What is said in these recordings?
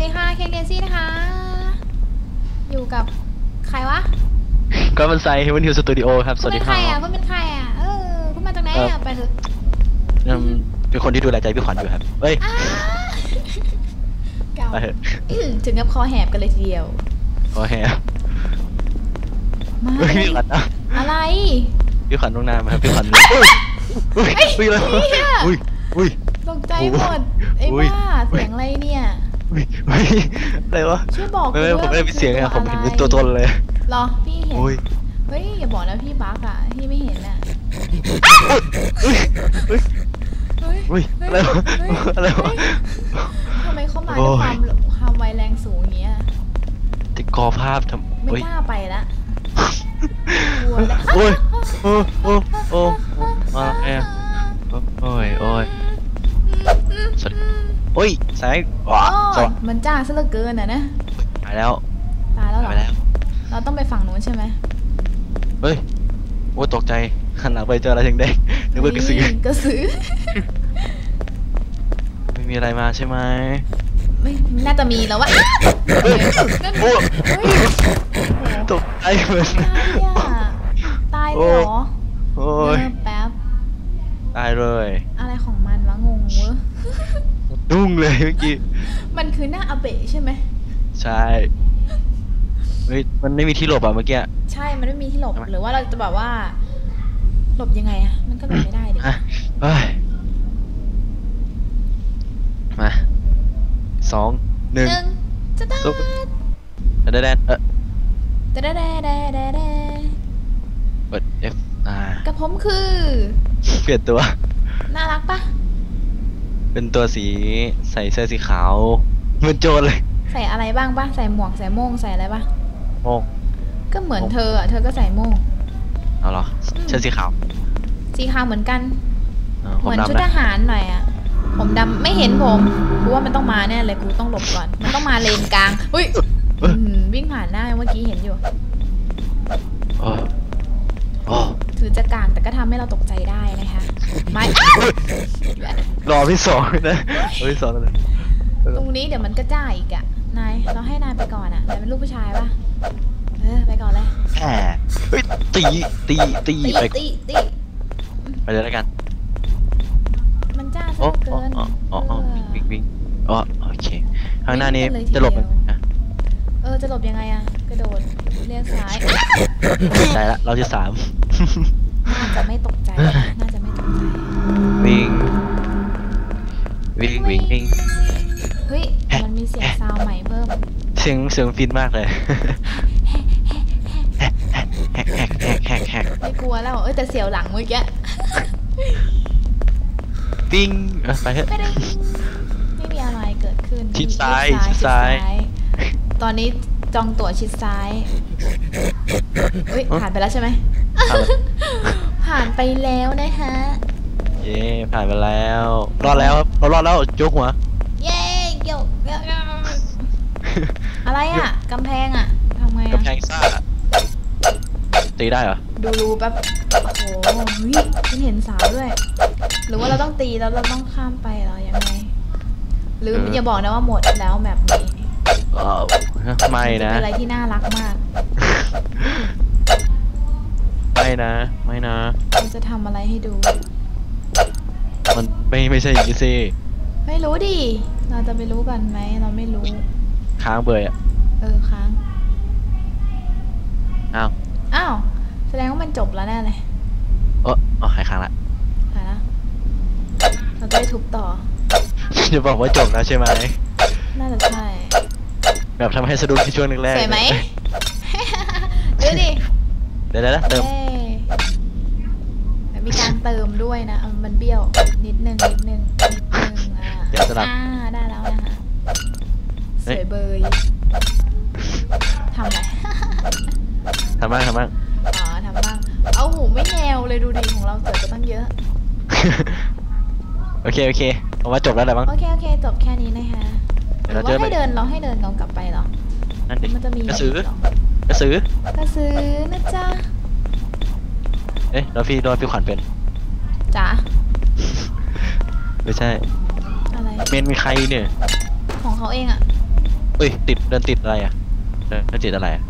ดีค่ะเคนเกซี่นะคะ อยู่กับใครวะก็มันไซเฮเวนฮิลสตูดิโอครับสคุณวัสเป็ดีนคใครรับอะคุณเป็นใครอะ เออคุณมาจากไหนเอ่อะอไปเถอะอืมเป็นคนที่ดูแลใจพี่ขวัญอยู่ครับเอ้ยอ้าเก่าไปเถอะถึงกับคอแหบกันเลยทีเดียวขอแฮะมาเฮ้ยพี่ขวัญนะอะไร พี่ขวัญลงน้ำครับพี่ขวัญอุ้ยอุ้ยอุ้ยเลยเหี้ยอุ้ยอุ้ยตกใจหมดไอ้อุ้ยบ้าอุ้ยเสียงอะไรเนี่ย อุ้ยอุ้ยอะไรวะช่วยบอกไม่ไม่ด้ผมว่าไม่ได้เป็นเสียงคือะผมเห็นเป็นอะไรตัวตนเลยเหรอพี่เห็นอุ้ยเฮ้ยอย่าบอกนะพี่บั๊กอะพี่ไม่เห็นอะอุ้ยอุ้ยเฮ้ยอุ้ยเฮ้อะไรวะเฮ้ยอะไรวะเฮ้ยทำไมเข้ามาโอ้ด้วยยความความไวแรงสูงอย่างเงี้ยติดกอภาพทำไม่อุ้ยกล้าไปละกลัวแล้วโอ้ยโอ้โอ้โอ้โอ้มาไงอะโอ้ยโอ้ยสวัสดี โอ้ยสายว้าสโอ้วัยสดีมันจ้าซะเหลือเกินอะนะไปแล้วตายแล้วเหรไปอแล้วเราต้องไปฝั่งนู้นใช่ไหมเฮ้ยโอ้ยตกใจหันหลังไปเจออะไรถึงได้นึกว่ากระสือเฮ้ยกระสือไม่มีอะไรมาใช่ไหมไม่น่าจะมีแล้ววะเฮ้ยนั่นโอ้เฮ้ยโอ้โหตกใจเหมือน ตายอะตายเลยเหรอ โอ้ย เออแป๊บ ตายเลย อะไรของมันวะงงเว้ย ดุ้ง เลยเมื่อกี้ มันคือหน้าอาเบะใช่ไหม ใช่เฮ้ยมันไม่มีที่หลบอะเมื่อกี้ ใช่ มันไม่มีที่หลบทำไมหรือว่าเราจะแบบว่า หลบยังไงอะมันก็หลบไม่ได้ดิอะเฮ้ยมาสองหนึ่งหนึ่งจะตาซุปแดนแดนเออแดแดแดแดแดแดเปิด F อ่ากับผมคือ เปลี่ยนตัว น่ารักปะ เป็นตัวสีใส่เสื้อสีขาวเหมือนโจรเลยใส่อะไรบ้างปะใส่หมวกใส่โม่งใส่อะไรปะโอ้ก็เหมือนโม่งเธออะเธอก็ใส่โม่งเอาเหรออืมเสื้อสีขาวสีขาวเหมือนกันเออผเหมมือนชุดดำทนะหารหน่อยอะผมดำไม่เห็นผมกูว่ามันต้องมาแน่เลยกูต้องหลบก่อน มันต้องมาเลนกลางอุ้ยเอ้ยอืมวิ่งผ่านหน้าเมื่อกี้เห็นอยู่ โอ้โอ้ถือจะกลางแต่ก็ทำให้เราตกใจได้นะคะไม่อ้าวรอพี่สองนะรอพี่สองเลยเออตรงนี้เดี๋ยวมันก็จ้าอีกอะนายเราให้นายไปก่อนอะนายเป็นลูกผู้ชายปะเออไปก่อนเลยแหมเฮ้ยตีตีตีตีไปตีตีไปเลยแล้วกัน มันจ้าซะโอ้เหลือโอ้เกินโอ้โอ้โอ้เออวิ่งวิ่งอ๋อโอเคข้างหน้านี้วิ่งกันเลยทีจะหลบเดียวนะเออจะหลบยังไงอะกระโดดเลี้ยวซ้ายใจละเราจะสาม น่าจะไม่ตกใจนะน่าจะไม่ตกใจ วิ่ง วิ่งวิ่งวิ่งเฮ้ย มันมีเสียงซาวด์ใหม่เพิ่ม เสียงเสียงฟินมากเลยแฮกแฮกแฮกแฮกแฮกแฮกไม่กลัวแล้ว เอ้ยแต่เสียวหลังเมื่อกี้ปิ้งเออไปเถอะไม่ได้ไม่มีอะไรเกิดขึ้น ชิดซ้าย ชิดชิดซ้าย ตอนนี้จองตั๋วชิดซ้ายเฮ้ยเอ้าผ่านไปแล้วใช่ไหม ผ่านแล้วผ่านไปแล้วนะคะเย้ผ่านไปแล้ว รอดแล้วครับเรารอดแล้วโจกหัว เย้โยกโยกโยกอะไรอะกำแพงอะทำไงกำแพอะงซ่าตีได้เหรอดูรูแป๊บโอ้โหเฮ้ยฉันเห็นสาวด้วย หรือว่าเราต้องตีแล้วเราต้องข้ามไปเหรอยังไง หรือเออออย่าบอกนะว่าหมดแล้วแบบนี้ เออไม่จะนะ เป็นอะไรที่น่ารักมากไม่ นะ ไม่นะเราจะทำอะไรให้ดู มันไม่ไม่ใช่อย่างนี้สิไม่รู้ดิ เราจะไปรู้กันไหม เราไม่รู้ ค้างเบยอะ เออค้าง อ้าว อ้าว แสดงว่ามันจบแล้วแน่เลย เอออ๋อหายค้างละหายแล้วเราจะได้ทุบต่อ จะบอกว่าจบแล้วใช่ไหม น่าจะใช่ แบบทำให้สะดุ้งที่ช่วงแรกๆสวยไหมเลยดูดิ เดี๋ยวเดี๋ยวนะเติมเย้แล้ว มีการเติมด้วยนะเอามันเบี้ยวนิดนึงนิดนึงนิดนึงอะเดี๋ยวสลับ อ่าได้แล้วนะคะสเฮ้ยวยเบยทำอะไร ทำบ้างทำบ้าง อ๋อทำบ้าง เอาหูไม่แนวเลยดูดิของเราสวยก็ตั้งเยอะ โอเค โอเคผมว่าจบแล้วแหละมั้ง โอเค โอเค จบแค่นี้นะคะเดี๋หยวรือเราเจอว่าให้เดินเราให้เดินเรากลับไปเหรอ นั่นดิมันจะมีกระสือเหรกระสือกระสือนะจ๊ะ เอ๊ะเราพี่โดนพี่ขวัญเป็น จ๋าไม่ใช่ อะไร เมนมีใครเนี่ย ของเขาเองอะเฮ้ยติดเดินติดอะไรอะเดินเดินติดอะไรอะ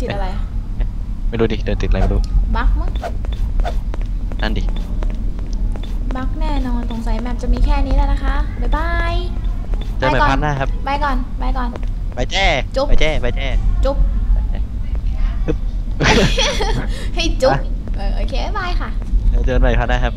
ติดอะไรอะไม่รู้ดิเดินติดอะไรไม่รู้บั๊กมั้งนั่นดิ บั๊กแน่นอนสงสัยแมปจะมีแค่นี้แล้วนะคะ บ๊ายบายเจอใหม่พันหน้าครับ บายก่อนบายก่อน ไปแจ้จุ๊บ ไปแจ้ไปแจ้ จุ๊บไปแจ้ปึ๊บ ให้จุ๊บ เออโอเคบายค่ะ เจอกันใหม่พันหน้าครับ